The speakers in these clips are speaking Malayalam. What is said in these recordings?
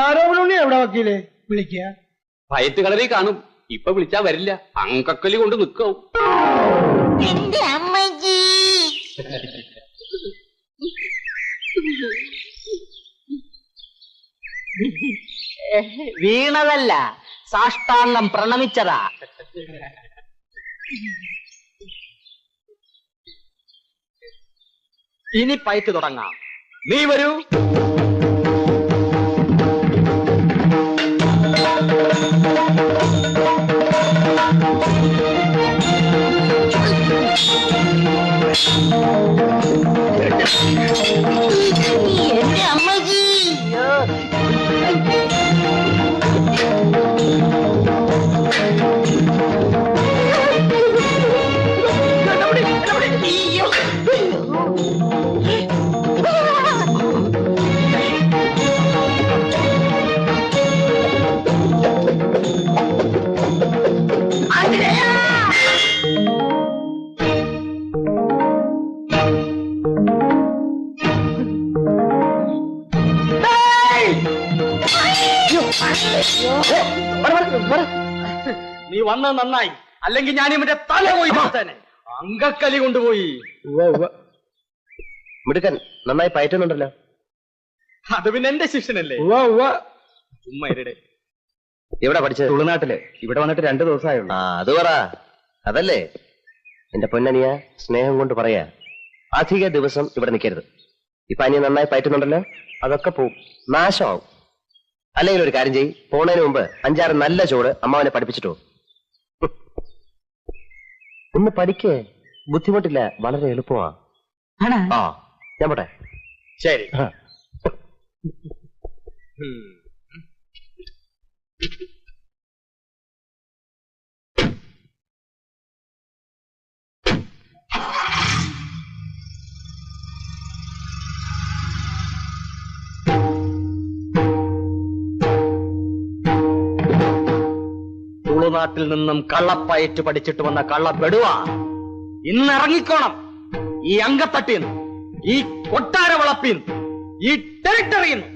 ആരോപണി എവിടെ വക്കീലേ വിളിക്കുക? ഭയത്ത് കളറി കാണും. ഇപ്പൊ വിളിച്ചാ വരില്ല. അങ്കക്കലി കൊണ്ട് നിൽക്കാവും എന്റെ അമ്മജി വീണതല്ല സാഷ്ടാംഗം പ്രണമിച്ചതാ. ഇനി പയറ്റ് തുടങ്ങാം. നീ വരൂ. എന്റെ അമ്മജി നീ വന്ന നന്നായി. അല്ലെങ്കിൽ ഞാൻ ഇവന്റെ തല പോയി തന്നെ അങ്കക്കലി കൊണ്ടുപോയി. മിടുക്കൻ നന്നായി പയറ്റുന്നുണ്ടല്ലോ. അത് പിന്നെ എന്റെ ശിഷ്യനല്ലേ? ഇവിടെ എവിടെ പഠിച്ചത്? തുളുനാട്ടിൽ. ഇവിടെ വന്നിട്ട് രണ്ടു ദിവസമായുള്ളൂ. ആ അത് പറ. അതല്ലേ? എന്റെ പൊന്നനിയ സ്നേഹം കൊണ്ട് പറയാ അധിക ദിവസം ഇവിടെ നിൽക്കരുത് ഇപ്പൊ അനിയ നന്നായി പയറ്റുന്നുണ്ടല്ലോ? അതൊക്കെ പോവും. നാശമാവും. അല്ലെങ്കിൽ ഒരു കാര്യം ചെയ്യ്. പോണതിന് മുമ്പ് അഞ്ചാറ് നല്ല ചോറ് അമ്മാവനെ പഠിപ്പിച്ചിട്ടോ ഒന്ന് പഠിക്കേ. ബുദ്ധിമുട്ടില്ല. വളരെ എളുപ്പമാ. ആ ഞാൻ പോട്ടെ. ശരി. ആ. തുളുനാട്ടിൽ നിന്നും കള്ളപ്പയറ്റ് പഠിച്ചിട്ട് വന്ന കള്ളപ്പെടുവ ഇന്ന് ഇറങ്ങിക്കോണം. ഈ അങ്കത്തട്ടിന്ന് ഈ കൊട്ടാര വളപ്പിന്ന് ഈ ടെറിട്ടറിന്ന്.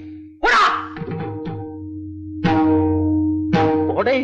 ഓടേ